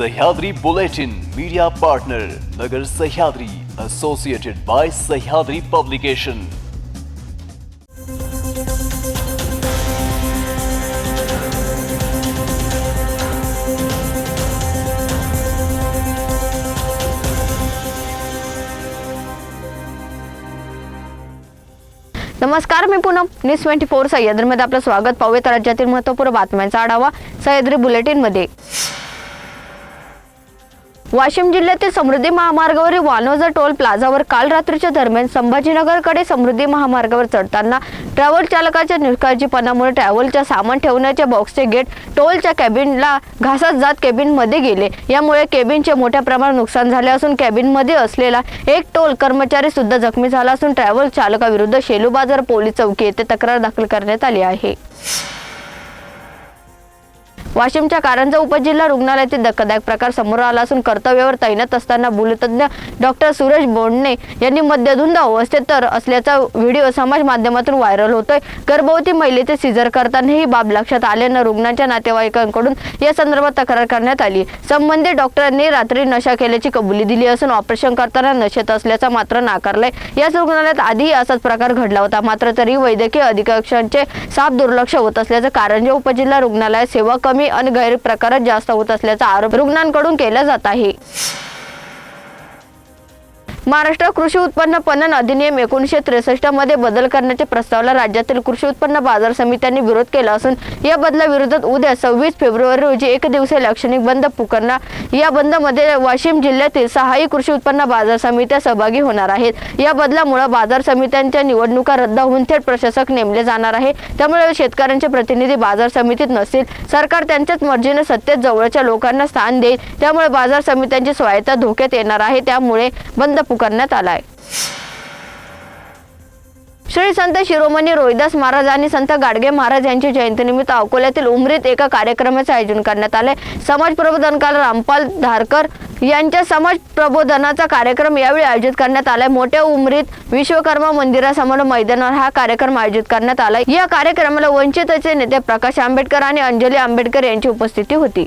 Sahyadri bulletin media partner Nagar Sahyadri associated by Sahyadri publication नमस्कार मी पुन्हा news twenty four सह्याद्रीमध्ये आपलं स्वागत. पाहूयात राज्यातील महत्त्वपूर्ण बातम्यांचा आढावा. सह्याद्री बुलेटिनमध्ये वाशिम जिल्ह्यातील समृद्धी महामार्गावरील वानोजा टोल प्लाझावर काल रात्रीच्या दरम्यान संभाजीनगरकडे समृद्धी महामार्गावर चढताना ट्रॅव्हल चालकाच्या निष्काळजीपणामुळे ट्रॅव्हलच्या सामान ठेवण्याच्या बॉक्सचे गेट टोलच्या कॅबिनला घासत जात केबिनमध्ये गेले. यामुळे केबिनचे मोठ्या प्रमाणात नुकसान झाले असून कॅबिनमध्ये असलेला एक टोल कर्मचारी सुद्धा जखमी झाला असून ट्रॅव्हल चालकाविरुद्ध शेलू बाजार पोलीस चौकी येथे तक्रार दाखल करण्यात आली आहे. वाशिमच्या कारंजा उपजिल्हा रुग्णालयातील धक्कादायक प्रकार समोर आला असून कर्तव्यावर तैनात असताना भूलतज्ञ डॉक्टर सुरेश बोंडणे यांनी मद्यधुंद अवस्थेत तर असल्याचा व्हिडिओ समाज माध्यमातून व्हायरल होतोय. गर्भवती महिलेचे सिझर करताना ही बाब लक्षात आल्यानं रुग्णाच्या नातेवाईकांकडून या संदर्भात तक्रार करण्यात आली. संबंधित डॉक्टरांनी रात्री नशा केल्याची कबुली दिली असून ऑपरेशन करताना नशेत असल्याचा मात्र नाकारलाय. याच रुग्णालयात आधीही असाच प्रकार घडला होता. मात्र तरी वैद्यकीय अधिकाऱ्यांचे साफ दुर्लक्ष होत असल्याचं कारंजा उपजिल्हा रुग्णालयात सेवा कमी आणि गैरप्रकारच जास्त होत असल्याचा आरोप रुग्णांकडून केला जात आहे. महाराष्ट्र कृषी उत्पन्न पणन अधिनियम एकोणीसशे त्रेसष्टमध्ये बदल करण्याच्या प्रस्तावाला राज्यातील कृषी उत्पन्न बाजार समित्यांनी विरोध केला असून या बदलाविरोधात उद्या सव्वीस फेब्रुवारी रोजी एक दिवसीय लाक्षणिक बंद पुकारणार. या बंदमध्ये वाशिम जिल्ह्यातील सहाही कृषी उत्पन्न बाजार समित्या सहभागी होणार आहेत. या बदलामुळे बाजार समित्यांच्या निवडणुका रद्द होऊन थेट प्रशासक नेमले जाणार आहे. त्यामुळे शेतकऱ्यांचे प्रतिनिधी बाजार समितीत नसतील. सरकार त्यांच्याच मर्जीने सत्तेत जवळच्या लोकांना स्थान देईल. त्यामुळे बाजार समित्यांची स्वायत्ता धोक्यात येणार आहे. त्यामुळे बंद पुकारण्यात आलाय. श्री संत शिरोमणी रोहिदास महाराज आणि संत गाडगे महाराज यांची जयंतीनिमित्त अकोल्यातील उमरीत एका कार्यक्रमाचे आयोजन करण्यात आले. समाज प्रबोधनकार रामपाल धारकर यांच्या समाज प्रबोधनाचा कार्यक्रम यावेळी आयोजित करण्यात आलाय. मोठ्या उमरीत विश्वकर्मा मंदिरासमोर मैदानावर हा कार्यक्रम आयोजित करण्यात आला या कार्यक्रमाला वंचितचे नेते प्रकाश आंबेडकर आणि अंजली आंबेडकर यांची उपस्थिती होती.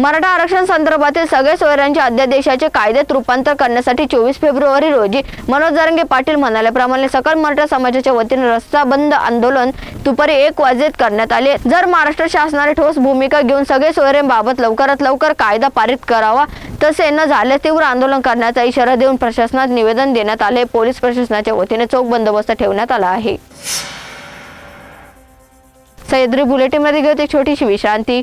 मराठा आरक्षण संदर्भातील सगळे सोयऱ्यांच्या अध्यादेशाचे कायद्यात रूपांतर करण्यासाठी चोवीस फेब्रुवारी रोजी मनोज जरंगे पाटील म्हणाल्याप्रमाणे सकल मराठा समाजाच्या वतीने रस्ता बंद आंदोलन दुपारी एक वाजेत करण्यात आले. जर महाराष्ट्र शासनाने ठोस भूमिका घेऊन सगळे सोयऱ्यांबाबत लवकरात लवकर कायदा पारित करावा तसे न झाल्यास तीव्र आंदोलन करण्याचा इशारा देऊन प्रशासनात निवेदन देण्यात आले. पोलीस प्रशासनाच्या वतीने चोख बंदोबस्त ठेवण्यात आला आहे. सह्याद्री बुलेटिनमध्ये घेऊ एक छोटीशी विश्रांती.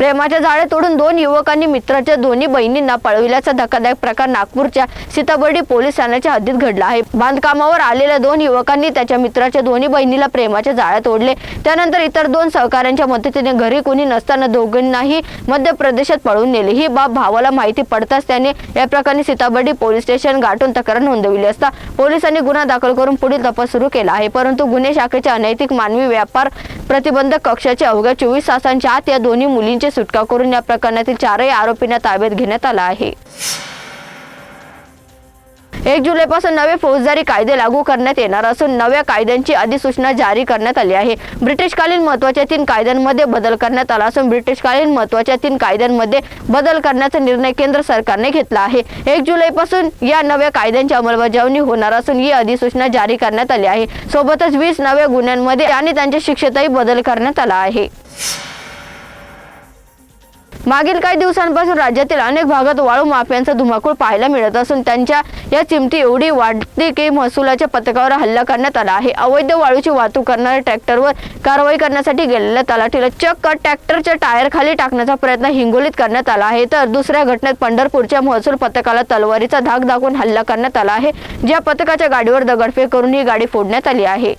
प्रेमाच्या झाडे तोडून दोन युवकांनी मित्राच्या दोन्ही बहिणींना पळविल्याचा धक्कादायक प्रकार नागपूरच्या सीताबर्डी पोलीस ठाण्याच्या हद्दीत घडला आहे. बांधकामावर आलेल्या दोन युवकांनी त्याच्या मित्राच्या दोन्ही बहिणीला प्रेमाच्या जाळ्यात ओढले त्यानंतर इतर दोन सहकाऱ्यांच्या मदतीने घरी कोणी नसताना दोघांनाही मध्य प्रदेशात पळून नेले. ही बाब भावाला माहिती पडताच त्याने या प्रकरणी सीताबर्डी पोलीस स्टेशन गाठून तक्रार नोंदवली असता पोलिसांनी गुन्हा दाखल करून पुढील तपास सुरू केला आहे. परंतु गुन्हे शाखेच्या अनैतिक मानवी व्यापार प्रतिबंधक कक्षाचे अवघ्या चोवीस तासांच्या आत या दोन्ही मुलींचे सुटका करून या प्रकरणातील चारही आरोपींना ताब्यात घेण्यात आला आहे. एक जुलैपासून नवे फौजदारी कायदे लागू करण्यात येणार असून नव्या कायद्यांची अधिसूचना जारी करण्यात आली आहे. ब्रिटिशकालीन महत्त्वाच्या तीन कायद्यांमध्ये बदल करण्यात आला असून ब्रिटिशकालीन महत्त्वाच्या तीन कायद्यांमध्ये बदल करण्याचा निर्णय केंद्र सरकारने घेतला आहे. एक जुलैपासून या नव्या कायद्यांची अंमलबजावणी होणार असून ही अधिसूचना जारी करण्यात आली आहे. सोबतच वीस नव्या गुन्ह्यांमध्ये आणि त्यांच्या शिक्षेतही बदल करण्यात आला आहे. मागील काही दिवसांपासून राज्यातील अनेक भागात वाळू माफियांचा धुमाकूळ पाहायला मिळत असून त्यांच्या या चिमटी एवढी वाढते की महसुलाच्या पथकावर हल्ला करण्यात आला आहे. अवैध वाळूची वाहतूक करणाऱ्या ट्रॅक्टरवर कारवाई करण्यासाठी गेलेल्या तलाठीला चक्क ट्रॅक्टरच्या टायर खाली टाकण्याचा प्रयत्न हिंगोलीत करण्यात आला आहे. तर दुसऱ्या घटनेत पंढरपूरच्या महसूल पथकाला तलवारीचा धाक दाखवून हल्ला करण्यात आला आहे. ज्या पथकाच्या गाडीवर दगडफेक करून ही गाडी फोडण्यात आली आहे.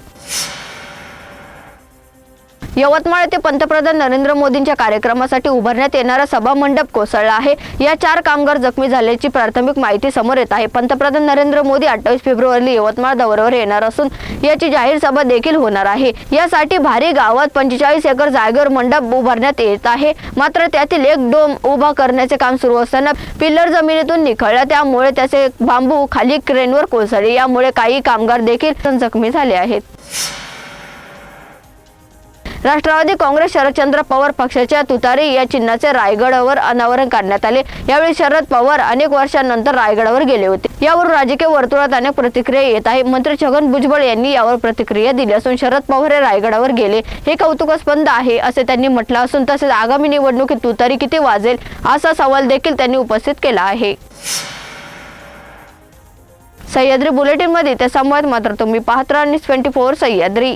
यवतमाळ येथे पंतप्रधान नरेंद्र मोदींच्या कार्यक्रमासाठी उभारण्यात येणारा सभा मंडप कोसळला आहे. या चार कामगार जखमी झाल्याची प्राथमिक माहिती समोर येत आहे. पंतप्रधान नरेंद्र मोदी अठ्ठावीस फेब्रुवारी यवतमाळ दौऱ्यावर येणार असून याची जाहीर सभा देखील होणार आहे. यासाठी भारी गावात पंचेचाळीस एकर जागेवर मंडप उभारण्यात येत आहे. मात्र त्यातील एक डोम उभा करण्याचे काम सुरू असताना पिल्लर जमिनीतून निखळला. त्यामुळे त्याचे बांबू खाली क्रेनवर कोसळले. यामुळे काही कामगार देखील जखमी झाले आहेत. राष्ट्रवादी काँग्रेस शरदचंद्र पवार पक्षाच्या तुतारी या चिन्हाचे रायगडावर अनावरण करण्यात आले. यावेळी शरद पवार अनेक वर्षांनंतर रायगडावर गेले होते. यावरून राजकीय वर्तुळात अनेक प्रतिक्रिया येत आहे. मंत्री छगन भुजबळ यांनी यावर प्रतिक्रिया दिली असून शरद पवार हे रायगडावर गेले. हे कौतुकास्पद आहे असे त्यांनी म्हटलं असून तसेच आगामी निवडणुकीत तुतारी किती वाजेल असा सवाल देखील त्यांनी उपस्थित केला आहे. सह्याद्री बुलेटिनमध्ये त्या ते संवाद मात्र तुम्ही पाहत राहा. Twenty four Sahyadri.